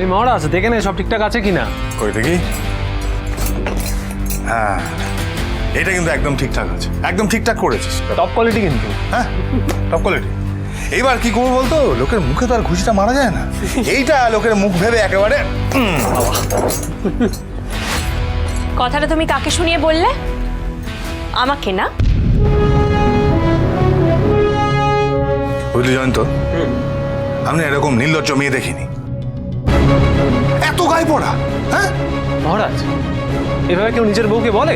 এই মহারাজ দেখে নে সব ঠিকঠাক আছে কিনা? কই দেখি? হ্যাঁ এটা কিন্তু একদম ঠিকঠাক আছে। একদম ঠিকঠাক করেছিস। টপ কোয়ালিটি কিন্তু। হ্যাঁ টপ কোয়ালিটি এইবার কি করব বলতো? লোকের মুখে তো আর ঘুষিটা মারা যায় না। এইটা লোকের মুখ ভেবে একেবারে কথাটা তুমি কাকে শুনিয়ে বললে? আমাকে না? বুঝলি জয়ন্ত? আমি এরকম নির্লজ্জ মেয়ে দেখিনি। এত গায়ে পড়া হ্যাঁ? মহারাজ এভাবে কেউ নিজের বউকে বলে?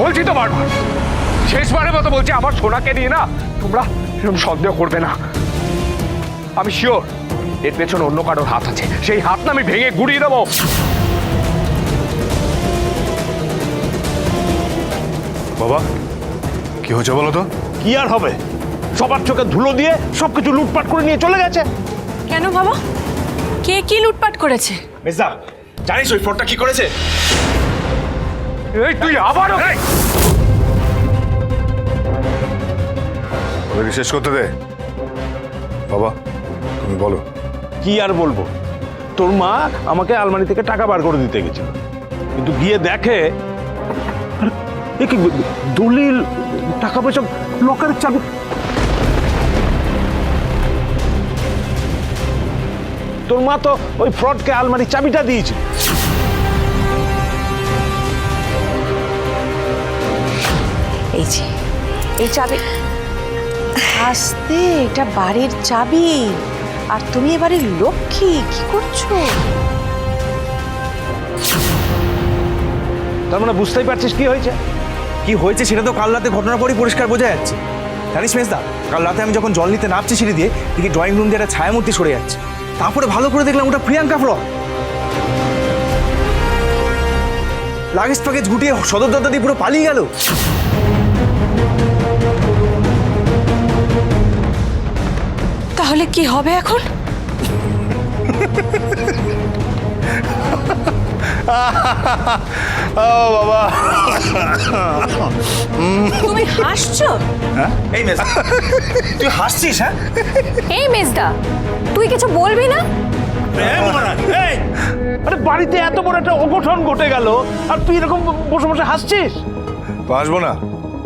বলছি তো বারবার। শেষবারের মতো বলছি আমার সোনাকে নিয়ে না তোমরা এরকম সন্দেহ করবে না। আমি শিওর এর পেছনে অন্য কারোর হাত আছে। সেই হাত না আমি ভেঙে গুড়িয়ে দেবো। বাবা কি হয়েছে বলো তো? কি আর হবে? সবার চোখে ধুলো দিয়ে সবকিছু লুটপাট করে নিয়ে চলে গেছে। কেন বাবা? কে কি লুটপাট করেছে? মেজদা জানিস ওই ফোনটা কি করেছে? এই তুই আবারও ওদেরকে শেষ করতে দে। বাবা তুমি বলো। কি আর বলব? তোর মা আমাকে আলমারি থেকে টাকা বার করে দিতে গেছিল। কিন্তু গিয়ে দেখে এ কি দলিল? টাকা পয়সা লকারের চাবি তোর মা তো ওই ফ্রডকে আলমারির চাবিটা দিয়েছিল। এই যে এই চাবি। আস্তে এটা বাড়ির চাবি। আর তুমি এবারে লক্ষ্মী কি করছ? তার মানে বুঝতেই পারছিস কি হয়েছে? কি হয়েছে সেটা তো কাল রাতে ঘটনার পরই পরিষ্কার বোঝা যাচ্ছে। জানিস মেজদা কাল রাতে আমি যখন জল নিতে নামছি সিঁড়ি দিয়ে দেখি ড্রয়িং রুম দিয়ে একটা ছায়ামূর্তি সরে যাচ্ছে। তারপরে ভালো করে দেখলাম ওটা প্রিয়াঙ্কা ফ্রক। লাগেজ প্যাকেজ গুটিয়ে সদর দাদা দিয়ে পুরো পালিয়ে গেল। তাহলে কি হবে এখন? ও বাবা। তুমি হাসছো? এই মেজদা তুই হাসছিস হ্যাঁ? এই মেজদা তুই কিছু বলবি না? এই, আরে বাড়িতে এত বড় একটা অঘটন ঘটে গেল আর তুই এরকম বসে বসে হাসছিস? হাসবো না।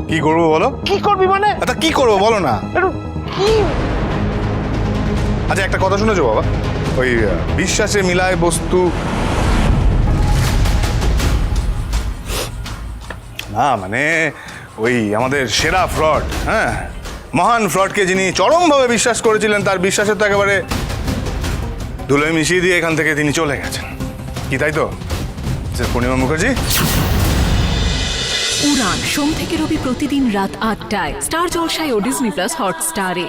কি করব বলো? কি করবি মানে? আচ্ছা কি করব বলো না। কি? আচ্ছা একটা কথা শুনেছো বাবা? ওই বিশ্বাসে মিলায় বস্তু না মানে ওই আমাদের সেরা ফ্রড হ্যাঁ? মহান ফ্রডকে যিনি চরমভাবে বিশ্বাস করেছিলেন, তার বিশ্বাসের তো একেবারে ধুলোয় মিশিয়ে দিয়ে এখান থেকে তিনি চলে গেছেন। কি তাই তো? পূর্ণিমা মুখার্জি? উড়ান, সোম থেকে রবি প্রতিদিন রাত আটটায়। স্টার জলসায় ও ডিজনি প্লাস হটস্টারে।